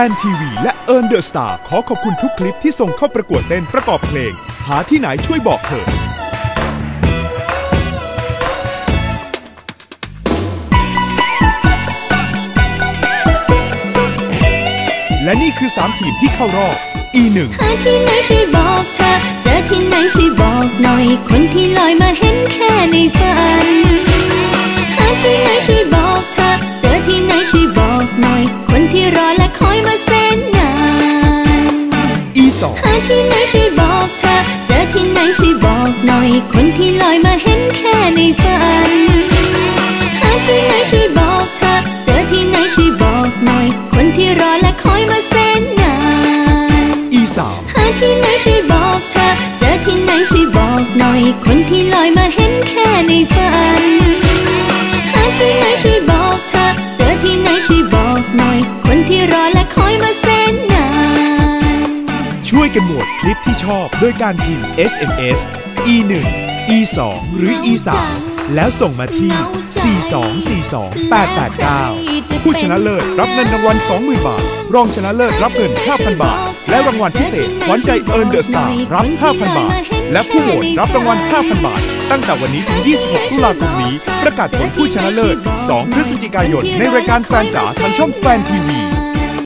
ฟนทีวีและเอิร์นเดอะสตาร์ขอขอบคุณทุกคลิปที่ส่งเข้าประกวดเต้นประกอบเพลง หาที่ไหนช่วยบอกเถอะและนี่คือ 3 ทีมที่เข้ารอบ E1 หาที่ไหนช่วยบอกเธอ เจอที่ไหนช่วยบอกหน่อย คนที่ลอยมาเห็นแค่ในฝัน หาที่ไหนช่วยบอกเธอ เจอที่ไหนช่วยบอกหน่อย คนที่รอและคอย E2 หาที่ไหนช่วยบอกเธอ เจอที่ไหนช่วยบอกหน่อย คนที่ลอยมาเห็นแค่ในฝัน หาที่ไหนช่วยบอกเธอ เจอที่ไหนช่วยบอกหน่อย คนที่รอและคอยมาแสนนาน E3 หาที่ไหนช่วยบอกเธอ เจอที่ไหนช่วยบอกหน่อย คนที่ลอยมาเห็นแค่ใน กันโหวตคลิปที่ชอบโดยการพิมพ์ SMS E1 E2 หรือ E3 แล้วส่งมาที่ 4242889 ผู้ชนะเลิศรับเงินรางวัล 20,000 บาท รองชนะเลิศรับเงิน 5,000 บาท และรางวัลพิเศษขวัญใจเอิร์นเดอะสตาร์รับ 5,000 บาท และผู้โหวตรับรางวัล 5,000 บาท ตั้งแต่วันนี้ถึง 26 ตุลาคมนี้ ประกาศผลผู้ชนะเลิศ 2 พฤศจิกายน ในรายการแฟนจ๋าทางช่องแฟนทีวี